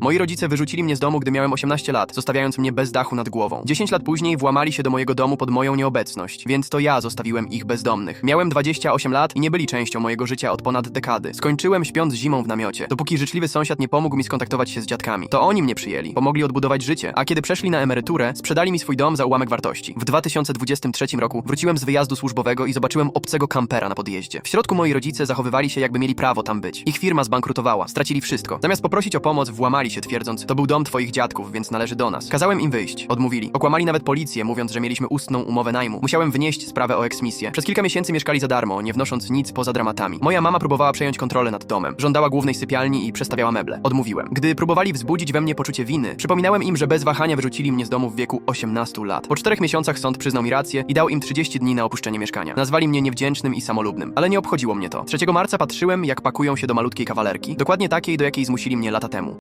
Moi rodzice wyrzucili mnie z domu, gdy miałem 18 lat, zostawiając mnie bez dachu nad głową. 10 lat później włamali się do mojego domu pod moją nieobecność, więc to ja zostawiłem ich bezdomnych. Miałem 28 lat i nie byli częścią mojego życia od ponad dekady. Skończyłem śpiąc zimą w namiocie, dopóki życzliwy sąsiad nie pomógł mi skontaktować się z dziadkami. To oni mnie przyjęli, pomogli odbudować życie, a kiedy przeszli na emeryturę, sprzedali mi swój dom za ułamek wartości. W 2023 roku wróciłem z wyjazdu służbowego i zobaczyłem obcego kampera na podjeździe. W środku moi rodzice zachowywali się jakby mieli prawo tam być. Ich firma zbankrutowała, stracili wszystko. Zamiast poprosić o pomoc, włamali się twierdząc, to był dom twoich dziadków, więc należy do nas. Kazałem im wyjść. Odmówili. Okłamali nawet policję, mówiąc, że mieliśmy ustną umowę najmu. Musiałem wnieść sprawę o eksmisję. Przez kilka miesięcy mieszkali za darmo, nie wnosząc nic poza dramatami. Moja mama próbowała przejąć kontrolę nad domem. Żądała głównej sypialni i przestawiała meble. Odmówiłem. Gdy próbowali wzbudzić we mnie poczucie winy, przypominałem im, że bez wahania wyrzucili mnie z domu w wieku 18 lat. Po czterech miesiącach sąd przyznał mi rację i dał im 30 dni na opuszczenie mieszkania. Nazwali mnie niewdzięcznym i samolubnym, ale nie obchodziło mnie to. 3 marca patrzyłem, jak pakują się do malutkiej kawalerki, dokładnie takiej, do jakiej zmusili mnie lata temu.